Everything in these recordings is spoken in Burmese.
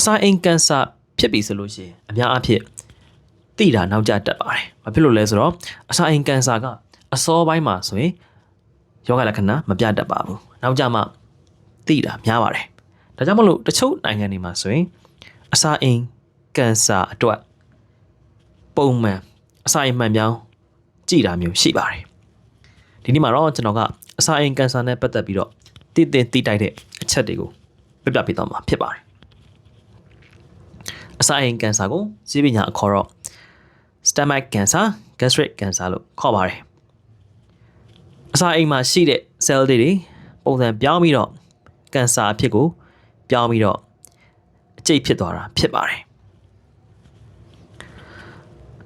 အစာအိမ်ကန်ဆာဖြစ်ပြီဆိုလို့ရှိရင်အများအားဖြင့်တိတာနောက်ကျတက်ပါတယ်။ဘာဖြစ်လို့လဲဆိုတော့အစာအိမ်ကန်ဆာကအစောပိုင်းမှာဆိုရင်ယောဂလက္ခဏာမပြတတ်ပါဘူး။နောက်ကျမှတိတာများပါတယ်။ဒါကြောင့်မလို့တချို့နိုင်ငံတွေမှာဆိုရင်အစာအိမ်ကန်ဆာအတွက်ပုံမှန်အစာအိမ်မှန်ပြောင်းကြည်တာမျိုးရှိပါတယ်။ဒီနေ့မှာတော့ကျွန်တော်ကအစာအိမ်ကန်ဆာနဲ့ပတ်သက်ပြီးတော့တည်တင်တည်တိုက်တဲ့အချက်တွေကိုပြပြပေးသွားမှာဖြစ်ပါတယ်။အ စာအိမ်ကန်ဆာကိုဈေးပညာအခေါ်တော့ stomach cancer gastric cancer လို့ခေါ်ပါတယ်အစာအိမ်မှာရှိတဲ့ cell တွေတွေပုံစံပြောင်းပြီးတော့ကင်ဆာအဖြစ်ကိုပြောင်းပြီးတော့အကျိတ်ဖြစ်သွားတာဖြစ်ပါတယ်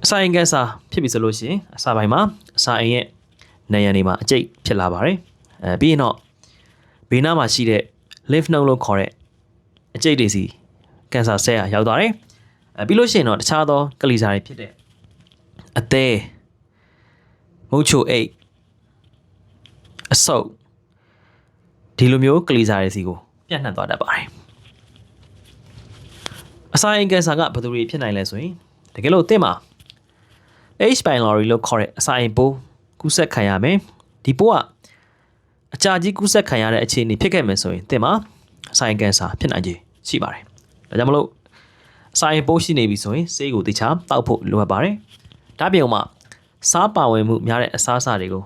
အစာအိမ်ကင်ဆာဖြစ်ပြီဆိုလို့ရှိရင်အစာပိုင်းမှာအစာအိမ်ရဲ့နေရံတွေမှာအကျိတ်ဖြစ်လာပါတယ်အဲပြီးရင်တော့ဘေးနားမှာရှိတဲ့ lymph node လို့ခေါ်တဲ့အကျိတ်တွေစီကင်ဆာဆဲကရောက်သွားတယ် အဲပြီးလို့ရှိရင်တော့တခြားသောကလီစာတွေဖြစ်တဲ့အသေးမုတ်ချိုအိတ်အဆုပ်ဒီလိုမျိုးကလီစာတွေစီကိုပြန့်နှံ့သွားတတ်ပါတယ်အစာအိမ်ကင်ဆာကဘယ်သူတွေဖြစ်နိုင်လဲဆိုရင်တကယ်လို့အသင့်မှာ H pylori လို့ခေါ်တဲ့အစာအိမ်ပိုးကူးစက်ခံရမယ်ဒီပိုးကအကြာကြီးကူးစက်ခံရတဲ့အခြေအနေဖြစ်ခဲ့မယ်ဆိုရင်အသင့်မှာအစာအိမ်ကင်ဆာဖြစ်နိုင်ခြေရှိပါတယ်ဒါကြောင့်မလို့အ စာအိမ်ပိုးရှိနေပြီဆိုရင်ဆေးကိုတခြားတောက်ဖို့လိုအပ်ပါတယ်ဒါပြုံမှာစားပါဝင်မှုများတဲ့အစားအစာတွေကို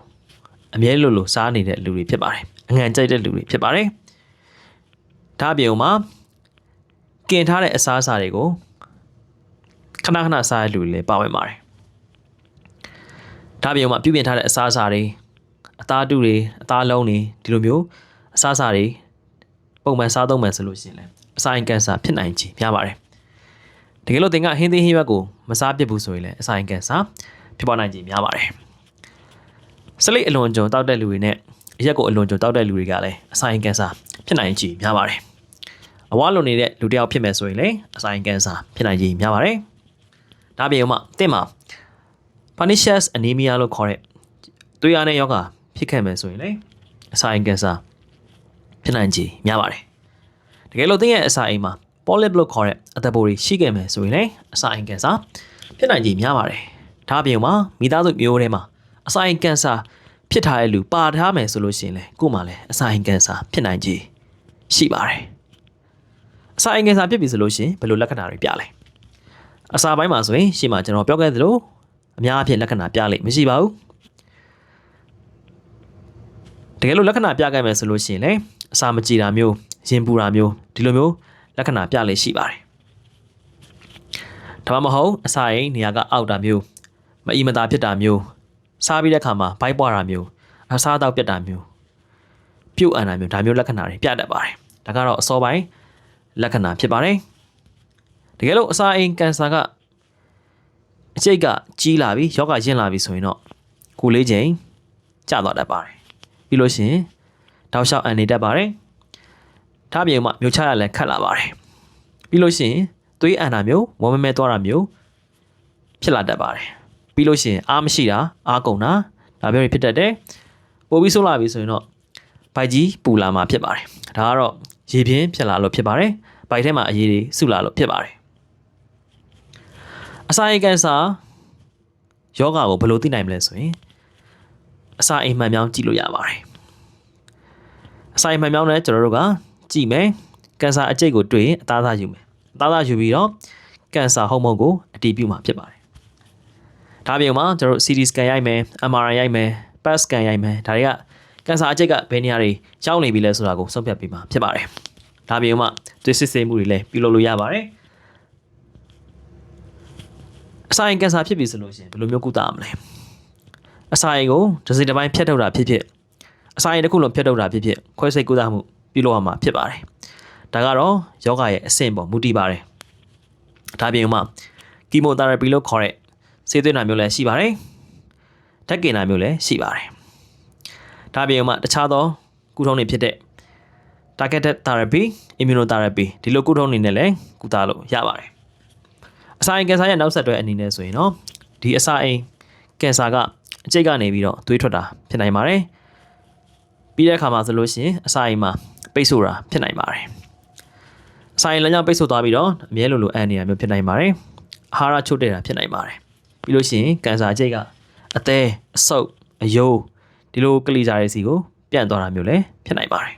အမြဲလိုလိုစားနေတဲ့လူတွေဖြစ်ပါတယ်အငံကြိုက်တဲ့လူတွေဖြစ်ပါတယ်ဒါပြုံမှာกินထားတဲ့အစားအစာတွေကိုခဏခဏစားတဲ့လူတွေလည်းပါဝင်ပါတယ်ဒါပြုံမှာပြုပြင်ထားတဲ့အစားအစာတွေအသားတူတွေအသားလုံးတွေဒီလိုမျိုးအစားအစာတွေပုံမှန်စားသုံးမှန်ဆိုလို့ရှိရင်လည်းအစာအိမ်ကင်ဆာဖြစ်နိုင်ခြေများပါတယ် တကယ်လို့သင်ကဟင်းသီးဟင်းရွက်ကိုမစားပြစ်ဘူးဆိုရင်လည်းအစာအိမ်ကင်ဆာဖြစ်ပေါ်နိုင်ခြေများပါတယ်။စလိတ်အလွန်ကြုံတောက်တဲ့လူတွေနဲ့အရက်ကိုအလွန်ကြုံတောက်တဲ့လူတွေကလည်းအစာအိမ်ကင်ဆာဖြစ်နိုင်ခြေများပါတယ်။အဝါလွန်နေတဲ့လူတစ်ယောက်ဖြစ်မယ်ဆိုရင်လည်းအစာအိမ်ကင်ဆာဖြစ်နိုင်ခြေများပါတယ်။ဒါပြင်ဥမာတင့်မှာ pernicious anemia လို့ခေါ်တဲ့သွေးအားနဲ့ယောဂဖြစ်ခဲ့မယ်ဆိုရင်လည်းအစာအိမ်ကင်ဆာဖြစ်နိုင်ခြေများပါတယ်။တကယ်လို့သင်ရဲ့အစာအိမ်မှာ polyp လို့ခေါ်တဲ့အသက်ပိုးတွေရှိခဲ့မယ်ဆိုရင်လည်းအစာအိမ်ကင်ဆာဖြစ်နိုင်ခြေများပါတယ်။ဒါအပြင်မှာမိသားစုမျိုးထဲမှာအစာအိမ်ကင်ဆာဖြစ်ထားတဲ့လူပါထားမယ်ဆိုလို့ရှိရင်လည်းကို့မှာလည်းအစာအိမ်ကင်ဆာဖြစ်နိုင်ခြေရှိပါတယ်။အစာအိမ်ကင်ဆာဖြစ်ပြီဆိုလို့ရှိရင်ဘယ်လိုလက္ခဏာတွေပြလဲ။အစာပိုင်းမှာဆိုရင်ရှေ့မှာကျွန်တော်ပြောခဲ့သလိုအများအပြားလက္ခဏာပြလိမ့်မရှိပါဘူး။တကယ်လို့လက္ခဏာပြခဲ့မယ်ဆိုလို့ရှိရင်လည်းအစာမကြည်တာမျိုးရင်ပူတာမျိုးဒီလိုမျိုး လက္ခဏာပြလေရှိပါတယ်ဒါမှမဟုတ်အစာအိမ်နေရာကအောက်တာမျိုးမအီမသာဖြစ်တာမျိုးစားပြီးတဲ့ခါမှာဘိုက်ပွားတာမျိုးအစားတောက်ပြတ်တာမျိုးပြုတ်အန်တာမျိုးဒါမျိုးလက္ခဏာတွေပြတတ်ပါတယ်ဒါကတော့အစောပိုင်းလက္ခဏာဖြစ်ပါတယ်တကယ်လို့အစာအိမ်ကန်ဆာကအကျိတ်ကကြီးလာပြီယောဂရင့်လာပြီဆိုရင်တော့ကိုလေးချိန်ကျသွားတတ်ပါတယ်ပြီးလို့ရှိရင်တောက်လျှောက်အန်နေတတ်ပါတယ် ထားပြေမှမျိုးချရလည်းခတ်လာပါတယ်ပြီးလို့ရှိရင်သွေးအန်တာမျိုးဝမမဲသွားတာမျိုးဖြစ်လာတတ်ပါတယ်ပြီးလို့ရှိရင်အားမရှိတာအားကုန်တာဒါမျိုးတွေဖြစ်တတ်တယ်ပိုပြီးဆိုးလာပြီဆိုရင်တော့ဗိုက်ကြီးပူလာမှာဖြစ်ပါတယ်ဒါကတော့ရေပြင်းဖြစ်လာလို့ဖြစ်ပါတယ်ဗိုက်ထဲမှာအရည်တွေစုလာလို့ဖြစ်ပါတယ်အစာအိမ်ကန်ဆာယောဂါကိုဘယ်လိုသိနိုင်မလဲဆိုရင်အစာအိမ်မှန်မြောင်းကြည့်လို့ရပါတယ်အစာအိမ်မှန်မြောင်းနဲ့ကျွန်တော်တို့က ကြည့်မယ်ကင်ဆာအကျိတ်ကိုတွေ့ရင်အသားသားယူမယ်အသားသားယူပြီးတော့ကင်ဆာဟော်မုန်းကိုအတည်ပြုမှာဖြစ်ပါတယ်ဒါပြင်မှာကျွန်တော်တို့ CT scan ရိုက်မယ် MRI ရိုက်မယ် PET scan ရိုက်မယ်ဒါတွေကကင်ဆာအကျိတ်ကဘယ်နေရာတွေရောက်နေပြီလဲဆိုတာကိုဆုံးဖြတ်ပေးမှာဖြစ်ပါတယ်ဒါပြင်မှာသွေးစစ်ဆေးမှုတွေလည်းပြုလုပ်လို့ရပါတယ်အစာရင်ကင်ဆာဖြစ်ပြီဆိုလို့ရှိရင်ဘယ်လိုမျိုးကုသရမလဲအစာရင်ကိုတစ်စိတစ်ပိုင်းဖြတ်ထုတ်တာဖြစ်ဖြစ်အစာရင်တစ်ခုလုံးဖြတ်ထုတ်တာဖြစ်ဖြစ်ခွဲစိတ်ကုသမှု ပြုလုပ်ရမှာဖြစ်ပါတယ်။ဒါကတော့ယောဂရဲ့အဆင့်ပေါ်မူတည်ပါတယ်။ဒါပြင်မှကီမိုသီရပီလို့ခေါ်တဲ့ဆေးသွင်းတာမျိုးလည်းရှိပါတယ်။ဓာတ်ကင်တာမျိုးလည်းရှိပါတယ်။ဒါပြင်မှတခြားသောကုထုံးတွေဖြစ်တဲ့ targeted therapy immunotherapy ဒီလိုကုထုံးတွေနဲ့လည်းကုသလို့ရပါတယ်။အစာအိမ်ကင်ဆာရဲ့နောက်ဆက်တွဲအနေနဲ့ဆိုရင်တော့ဒီအစာအိမ်ကင်ဆာကအကျိတ်ကနေပြီးတော့သွေးထွက်တာဖြစ်နိုင်ပါတယ်။ပြီးတဲ့အခါမှာဆိုလို့ရှိရင်အစာအိမ်မှာ ပိတ်ဆို့တာဖြစ်နိုင်ပါတယ်အစာရင်လမ်းကြောင်းပိတ်ဆို့သွားပြီးတော့အမြဲလိုလိုအန်နေရမျိုးဖြစ်နိုင်ပါတယ်အာဟာရချုပ်တဲ့တာဖြစ်နိုင်ပါတယ်ပြီးလို့ရှိရင်ကန်ဆာချိတ်ကအသေးအဆုပ်အယိုးဒီလိုကလီဂျာရဲ့စီကိုပြန့်သွားတာမျိုးလည်းဖြစ်နိုင်ပါတယ်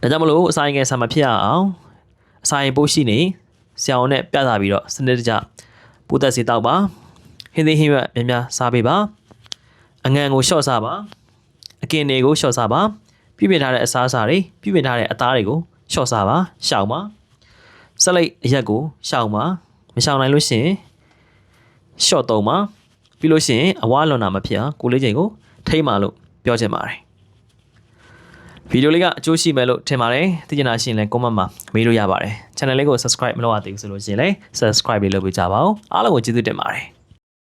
ဒါကြောင့်မလို့အစာရင်ကန်ဆာမဖြစ်ရအောင်အစာရင်ပိုးရှိနေဆရာဝန်နဲ့ပြသပြီးတော့စနစ်တကျပိုးသက်စီတောက်ပါဟင်းသီးဟင်းရွက်များများစားပေးပါအငံကိုလျှော့စားပါအကင်တွေကိုလျှော့စားပါ ပြည့်ပြထားတဲ့အစားအစာတွေပြည့်ပြထားတဲ့အသားတွေကိုလျှော့စားပါရှောင်ပါဆက်လိုက်အရက်ကိုရှောင်ပါမရှောင်နိုင်လို့ရှိရင်ရှော့သုံးပါပြီးလို့ရှိရင်အဝါလွန်တာမဖြစ်အောင်ကိုလေးချိန်ကိုထိမ့်ပါလို့ပြောချင်ပါတယ်ဗီဒီယိုလေးကအကျိုးရှိမယ်လို့ထင်ပါတယ်သိချင်တာရှိရင်လည်း comment မှာမေးလို့ရပါတယ် channel လေးကို subscribe မလုပ်ရသေးဘူးဆိုလို့ရှိရင်လည်း subscribe လေးလုပ်ပေးကြပါဦးအားလုံးကိုကျေးဇူးတင်ပါတယ်